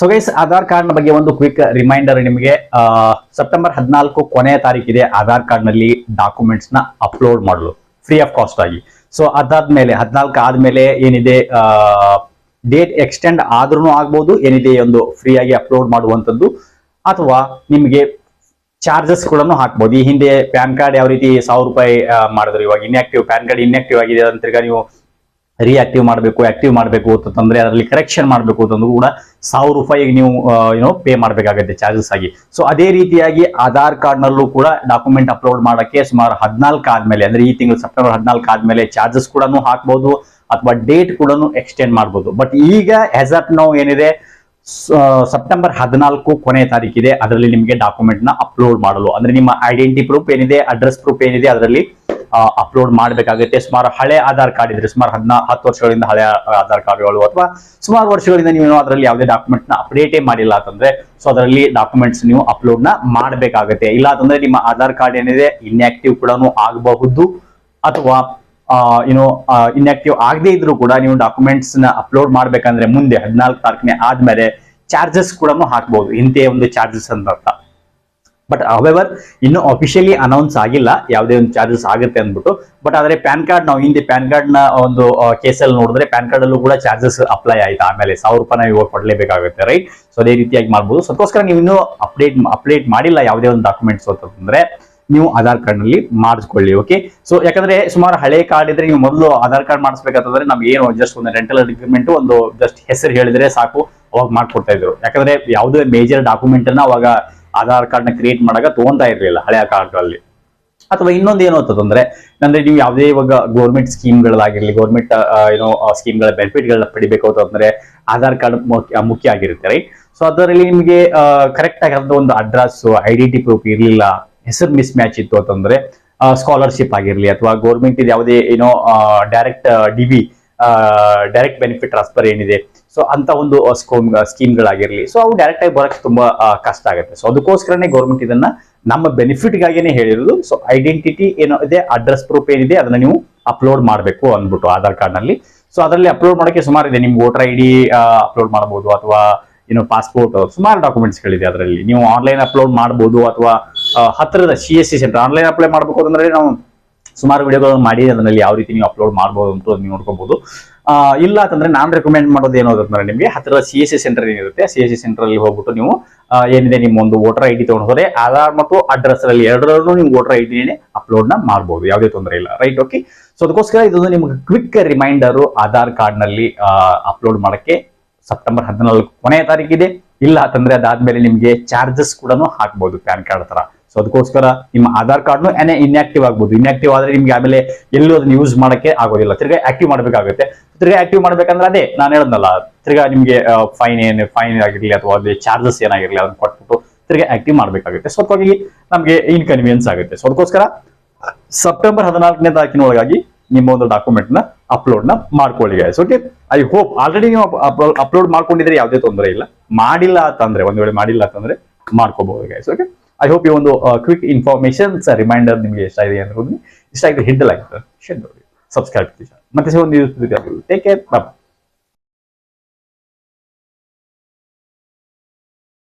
So guys Aadhaar card ಬಗ್ಗೆ ಒಂದು quick reminder ನಿಮಗೆ. ಸೆಪ್ಟೆಂಬರ್ ಹದಿನಾಲ್ಕು ಕೊನೆಯ ತಾರೀಕಿದೆ ಆಧಾರ್ ಕಾರ್ಡ್ನಲ್ಲಿ ಡಾಕ್ಯುಮೆಂಟ್ಸ್ನ ಅಪ್ಲೋಡ್ ಮಾಡಲು. ಫ್ರೀ ಆಫ್ ಕಾಸ್ಟ್ ಆಗಿ. ಸೊ ಅದಾದ್ಮೇಲೆ ಹದಿನಾಲ್ಕು ಆದ್ಮೇಲೆ ಏನಿದೆ ಡೇಟ್ ಎಕ್ಸ್ಟೆಂಡ್ ಆದ್ರೂ ಆಗ್ಬೋದು. ಏನಿದೆ ಒಂದು ಫ್ರೀ ಆಗಿ ಅಪ್ಲೋಡ್ ಮಾಡುವಂತದ್ದು ಅಥವಾ ನಿಮಗೆ ಚಾರ್ಜಸ್ ಕೂಡ ಹಾಕ್ಬೋದು. ಈ ಹಿಂದೆ ಪ್ಯಾನ್ ಕಾರ್ಡ್ ಯಾವ ರೀತಿ ಸಾವಿರ ರೂಪಾಯಿ ಮಾಡಿದ್ರು. ಇವಾಗ ಇನ್ಆಕ್ಟಿವ್ ಪ್ಯಾನ್ ಕಾರ್ಡ್ ಇನ್ಆಕ್ಟಿವ್ ಆಗಿದೆ ಅಂತ ನೀವು ರಿಆಕ್ಟಿವ್ ಮಾಡಬೇಕು ಆಕ್ಟಿವ್ ಮಾಡಬೇಕು ಅಂತಂದ್ರೆ ಅದರಲ್ಲಿ ಕರೆಕ್ಷನ್ ಮಾಡಬೇಕು ಅಂತಂದ್ರೂ ಕೂಡ ಸಾವಿರ ರೂಪಾಯಿಗೆ ನೀವು ಏನೋ ಪೇ ಮಾಡಬೇಕಾಗುತ್ತೆ ಚಾರ್ಜಸ್ ಆಗಿ. ಸೊ ಅದೇ ರೀತಿಯಾಗಿ ಆಧಾರ್ ಕಾರ್ಡ್ ನಲ್ಲೂ ಕೂಡ ಡಾಕ್ಯುಮೆಂಟ್ ಅಪ್ಲೋಡ್ ಮಾಡೋಕ್ಕೆ ಸುಮಾರು ಹದಿನಾಲ್ಕು ಆದ್ಮೇಲೆ, ಅಂದ್ರೆ ಈ ತಿಂಗಳು ಸೆಪ್ಟೆಂಬರ್ ಹದಿನಾಲ್ಕು ಆದ್ಮೇಲೆ ಚಾರ್ಜಸ್ ಕೂಡ ಹಾಕ್ಬೋದು ಅಥವಾ ಡೇಟ್ ಕೂಡ ಎಕ್ಸ್ಟೆಂಡ್ ಮಾಡ್ಬೋದು. ಬಟ್ ಈಗ ಆಸ್ ಆಫ್ ನಾವು ಏನಿದೆ ಸೆಪ್ಟೆಂಬರ್ ಹದಿನಾಲ್ಕು ಕೊನೆ ತಾರೀಕಿದೆ, ಅದರಲ್ಲಿ ನಿಮಗೆ ಡಾಕ್ಯುಮೆಂಟ್ನ ಅಪ್ಲೋಡ್ ಮಾಡಲು. ಅಂದ್ರೆ ನಿಮ್ಮ ಐಡೆಂಟಿ ಪ್ರೂಫ್ ಏನಿದೆ ಅಡ್ರೆಸ್ ಪ್ರೂಫ್ ಏನಿದೆ, ಅದರಲ್ಲಿ ಅಪ್ಲೋಡ್ ಮಾಡಬೇಕಾಗುತ್ತೆ. ಸುಮಾರು ಹಳೆ ಆಧಾರ್ ಕಾರ್ಡ್ ಇದ್ರೆ ಸುಮಾರು ಹದಿನಾ, ಹತ್ತು ವರ್ಷಗಳಿಂದ ಹಳೆ ಆಧಾರ್ ಕಾರ್ಡ್ಗಳು ಅಥವಾ ಸುಮಾರು ವರ್ಷಗಳಿಂದ ನೀವು ಅದರಲ್ಲಿ ಯಾವುದೇ ಡಾಕ್ಯುಮೆಂಟ್ನ ಅಪ್ಡೇಟೇ ಮಾಡಿಲ್ಲ ಅಂತಂದ್ರೆ ಸೊ ಅದರಲ್ಲಿ ಡಾಕ್ಯುಮೆಂಟ್ಸ್ ನೀವು ಅಪ್ಲೋಡ್ನ ಮಾಡಬೇಕಾಗುತ್ತೆ. ಇಲ್ಲ ಅಂತಂದ್ರೆ ನಿಮ್ಮ ಆಧಾರ್ ಕಾರ್ಡ್ ಏನಿದೆ ಇನ್ಆಕ್ಟಿವ್ ಕೂಡ ಆಗಬಹುದು. ಅಥವಾ ಏನೋ ಇನ್ಆಕ್ಟಿವ್ ಆಗದೇ ಇದ್ರೂ ಕೂಡ ನೀವು ಡಾಕ್ಯುಮೆಂಟ್ಸ್ನ ಅಪ್ಲೋಡ್ ಮಾಡ್ಬೇಕಂದ್ರೆ ಮುಂದೆ ಹದಿನಾಲ್ಕು ತಾರೀಕಿನ ಆದ್ಮೇಲೆ ಚಾರ್ಜಸ್ ಕೂಡ ಹಾಕಬಹುದು ಇಂತೆ ಒಂದು ಚಾರ್ಜಸ್ ಅಂತ ಬಟ್ ಅವೆವರ್ ಇನ್ನು ಅಫಿಷಿಯಲಿ ಅನೌನ್ಸ್ ಆಗಿಲ್ಲ. ಯಾವುದೇ ಒಂದು ಚಾರ್ಜಸ್ ಆಗುತ್ತೆ ಅಂದ್ಬಿಟ್ಟು. ಬಟ್ ಆದರೆ ಪ್ಯಾನ್ ಕಾರ್ಡ್ ನಾವು ಹಿಂದೆ ಪ್ಯಾನ್ ಕಾರ್ಡ್ನ ಒಂದು ಕೇಸಲ್ಲಿ ನೋಡಿದ್ರೆ ಪ್ಯಾನ್ ಕಾರ್ಡ್ ಅಲ್ಲೂ ಕೂಡ ಚಾರ್ಜಸ್ ಅಪ್ಲೈ ಆಯ್ತು. ಆಮೇಲೆ ಸಾವಿರ ರೂಪಾಯಿ ನಾವು ಇವಾಗ ಕೊಡಲೇಬೇಕಾಗುತ್ತೆ ರೈಟ್ ಸೊ ಅದೇ ರೀತಿಯಾಗಿ ಮಾಡ್ಬೋದು. ಅದಕ್ಕೋಸ್ಕರ ನೀವು ಇನ್ನೂ ಅಪ್ಡೇಟ್ ಅಪ್ಡೇಟ್ ಮಾಡಿಲ್ಲ ಯಾವುದೇ ಒಂದು ಡಾಕ್ಯುಮೆಂಟ್ಸ್ ಅಂತಂದ್ರೆ ನೀವು ಆಧಾರ್ ಕಾರ್ಡ್ನಲ್ಲಿ ಮಾಡಿಸ್ಕೊಳ್ಳಿ ಓಕೆ ಸೊ ಯಾಕಂದ್ರೆ ಸುಮಾರು ಹಳೆ ಕಾರ್ಡ್ ಇದ್ರೆ ನೀವು ಮೊದಲು ಆಧಾರ್ ಕಾರ್ಡ್ ಮಾಡಿಸ್ಬೇಕಂತಂದ್ರೆ ನಮ್ಗೆ ಏನು ಜಸ್ಟ್ ಒಂದು ರೆಂಟಲ್ ಅಗ್ರಿಮೆಂಟ್ ಒಂದು ಜಸ್ಟ್ ಹೆಸರು ಹೇಳಿದ್ರೆ ಸಾಕು. ಅವಾಗ ಮಾಡ್ಕೊಡ್ತಾ ಇದ್ರು. ಯಾಕಂದ್ರೆ ಯಾವುದೇ ಮೇಜರ್ ಡಾಕ್ಯುಮೆಂಟ್ ಅವಾಗ ಆಧಾರ್ ಕಾರ್ಡ್ನ ಕ್ರಿಯೇಟ್ ಮಾಡಾಗ ತಗೊಂತಾ ಇರ್ಲಿಲ್ಲ ಹಳೆಯ ಕಾರ್ಡ್ಗಳಲ್ಲಿ ಅಥವಾ ಇನ್ನೊಂದು ಏನು ಅಂತಂದ್ರೆ ಅಂದ್ರೆ ನೀವು ಯಾವುದೇ ಇವಾಗ ಗೌರ್ಮೆಂಟ್ ಸ್ಕೀಮ್ಗಳಾಗಿರ್ಲಿ ಗೌರ್ಮೆಂಟ್ ಏನೋ ಸ್ಕೀಮ್ಗಳ ಬೆನಿಫಿಟ್ಗಳನ್ನ ಪಡಿಬೇಕು ಅಂತಂದ್ರೆ ಆಧಾರ್ ಕಾರ್ಡ್ ಮುಖ್ಯ ಆಗಿರುತ್ತೆ ರೈಟ್ ಸೊ ಅದರಲ್ಲಿ ನಿಮಗೆ ಕರೆಕ್ಟ್ ಆಗಿ ಒಂದು ಅಡ್ರೆಸ್ ಐಡೆಂಟಿ ಪ್ರೂಫ್ ಇರಲಿಲ್ಲ, ಹೆಸರು ಮಿಸ್ ಮ್ಯಾಚ್ ಇತ್ತು ಅಂತಂದ್ರೆ ಸ್ಕಾಲರ್ಶಿಪ್ ಆಗಿರ್ಲಿ ಅಥವಾ ಗೌರ್ಮೆಂಟ್ ಯಾವುದೇ, ಏನೋ direct D B direct benefit transfer ಏನಿದೆ. ಸೊ ಅಂತ ಒಂದು ಸ್ಕೀಮ್ ಸ್ಕೀಮ್ಗಳಾಗಿರಲಿ ಸೊ ಅವು ಡೈರೆಕ್ಟ್ ಆಗಿ ಬರೋಕ್ಕೆ ತುಂಬಾ ಕಷ್ಟ ಆಗುತ್ತೆ. ಸೊ ಅದಕ್ಕೋಸ್ಕರನೇ ಗೌರ್ಮೆಂಟ್ ಇದನ್ನ ನಮ್ಮ ಬೆನಿಫಿಟ್ ಗಾಗಿನೇ ಹೇಳಿರೋದು. ಸೊ ಐಡೆಂಟಿಟಿ ಏನೋ ಇದೆ ಅಡ್ರೆಸ್ ಪ್ರೂಫ್ ಏನಿದೆ, ಅದನ್ನ ನೀವು ಅಪ್ಲೋಡ್ ಮಾಡಬೇಕು ಅಂದ್ಬಿಟ್ಟು ಆಧಾರ್ ಕಾರ್ಡ್ನಲ್ಲಿ ಸೊ ಅದರಲ್ಲಿ ಅಪ್ಲೋಡ್ ಮಾಡೋಕೆ ಸುಮಾರು ಇದೆ. ನಿಮ್ಗೆ ವೋಟರ್ ಐ ಡಿ ಅಪ್ಲೋಡ್ ಮಾಡಬಹುದು ಅಥವಾ, ಏನೋ ಪಾಸ್ಪೋರ್ಟ್ ಸುಮಾರು ಡಾಕ್ಯುಮೆಂಟ್ಸ್ ಗಳಿದೆ ಅದರಲ್ಲಿ. ನೀವು ಆನ್ಲೈನ್ ಅಪ್ಲೋಡ್ ಮಾಡಬಹುದು ಅಥವಾ ಹತ್ತಿರದ C S C centre online apply ಮಾಡಬೇಕು ಅಂತಂದ್ರೆ ನಾವು ಸುಮಾರು ವಿಡಿಯೋಗಳನ್ನು ಮಾಡಿ, ಅದರಲ್ಲಿ ಯಾವ ರೀತಿ ನೀವು ಅಪ್ಲೋಡ್ ಮಾಡ್ಬೋದು ಅಂತ ನೀವು ನೋಡ್ಕೋಬಹುದು ಇಲ್ಲ ಅಂತಂದ್ರೆ ನಾನ್ ರೆಕಮೆಂಡ್ ಮಾಡೋದು ಏನು ಅಂತಂದ್ರೆ ನಿಮಗೆ ಹತ್ತಿರದ ಸಿ ಎಸ್ ಸಿ ಸೆಂಟರ್ ಏನಿರುತ್ತೆ ಸಿ ಎಸ್ ಸಿ ಸೆಂಟರ್ ಅಲ್ಲಿ ಹೋಗ್ಬಿಟ್ಟು ನೀವು ಏನಿದೆ ನಿಮ್ಮ ಒಂದು ವೋಟರ್ ಐ ಡಿ ತಗೊಂಡು ಹೋದ್ರೆ ಆಧಾರ್ ಮತ್ತು ಅಡ್ರೆಸ್ ಅಲ್ಲಿ ಎರಡರಲ್ಲೂ ನೀವು ವೋಟರ್ ಐ ಡಿನೇ ಅಪ್ಲೋಡ್ನ ಮಾಡಬಹುದು ಯಾವುದೇ ತೊಂದರೆ ಇಲ್ಲ. ರೈಟ್ ಓಕೆ ಸೊ ಅದಕ್ಕೋಸ್ಕರ ಇದೊಂದು ನಿಮ್ಗೆ ಕ್ವಿಕ್ ರಿಮೈಂಡರ್ ಆಧಾರ್ ಕಾರ್ಡ್ನಲ್ಲಿ ಅಪ್ಲೋಡ್ ಮಾಡಕ್ಕೆ ಸೆಪ್ಟೆಂಬರ್ ಹದಿನಾಲ್ಕು ಕೊನೆಯ ತಾರೀಕಿದೆ. ಇಲ್ಲ ಅಂತಂದ್ರೆ ಅದಾದ್ಮೇಲೆ ನಿಮ್ಗೆ ಚಾರ್ಜಸ್ ಕೂಡ ಹಾಕ್ಬೋದು ಪ್ಯಾನ್ ಕಾರ್ಡ್ ತರ ಸೊ ಅದಕ್ಕೋಸ್ಕರ ನಿಮ್ಮ ಆಧಾರ್ ಕಾರ್ಡ್ನು ಏನೇ ಇನ್ಆಕ್ಟಿವ್ ಆಗ್ಬೋದು. ಇನ್ಆಕ್ಟಿವ್ ಆದ್ರೆ ನಿಮ್ಗೆ ಆಮೇಲೆ ಎಲ್ಲೂ ಅದನ್ನ ಯೂಸ್ ಮಾಡಕ್ಕೆ ಆಗೋದಿಲ್ಲ. ತಿರ್ಗಾ ಆಕ್ಟಿವ್ ಮಾಡ್ಬೇಕಾಗುತ್ತೆ. ತಿರ್ಗಾ ಆಕ್ಟಿವ್ ಮಾಡ್ಬೇಕಂದ್ರೆ ಅದೇ, ನಾನು ಹೇಳದ್ನಲ್ಲ, ತಿರ್ಗಾ ನಿಮ್ಗೆ ಫೈನ್ ಏನು ಫೈನ್ ಆಗಿರ್ಲಿ ಅಥವಾ ಅದೇ ಚಾರ್ಜಸ್ ಏನಾಗಿರ್ಲಿ ಅದನ್ನ ಕೊಟ್ಬಿಟ್ಟು ತಿರ್ಗಾ ಆಕ್ಟಿವ್ ಮಾಡ್ಬೇಕಾಗುತ್ತೆ. ಸೊ ಅದಕ್ಕಾಗಿ ನಮ್ಗೆ ಇನ್ಕನ್ವೀನಿಯನ್ಸ್ ಆಗುತ್ತೆ. ಸೊ ಅದಕ್ಕೋಸ್ಕರ ಸೆಪ್ಟೆಂಬರ್ ಹದಿನಾಲ್ಕನೇ ತಾರೀಕಿನ ಒಳಗಾಗಿ ನಿಮ್ಮ ಒಂದು ಡಾಕ್ಯುಮೆಂಟ್ನ ಅಪ್ಲೋಡ್ನ ಮಾಡ್ಕೊಳ್ಳಿ guys okay I hope already ನೀವು ಅಪ್ಲೋಡ್ ಮಾಡ್ಕೊಂಡಿದ್ರೆ ಯಾವುದೇ ತೊಂದರೆ ಇಲ್ಲ. ಮಾಡಿಲ್ಲ ಅಂತಂದ್ರೆ ಒಂದ್ ವೇಳೆ ಮಾಡಿಲ್ಲ ಅಂತಂದ್ರೆ ಮಾಡ್ಕೋಬಹುದು ಗೈಸ್ ಓಕೆ ಐ ಹೋಪ್ ಈ ಒಂದು ಕ್ವಿಕ್ ಇನ್ಫಾರ್ಮೇಶನ್ಸ್ ರಿಮೈಂಡರ್ ನಿಮಗೆ ಇಷ್ಟ ಇದೆ ಅನ್ನೋದು ಇಷ್ಟ ಆಗಿದೆ ಹಿಡ್ ಲೈಕ್ ಶೇರ್ ಮಾಡಿ ಸಬ್ಸ್ಕ್ರೈಬ್ ಮತ್ತೆ ಒಂದು ಟೇಕ್ ಕೇರ್ ಬಾಯ್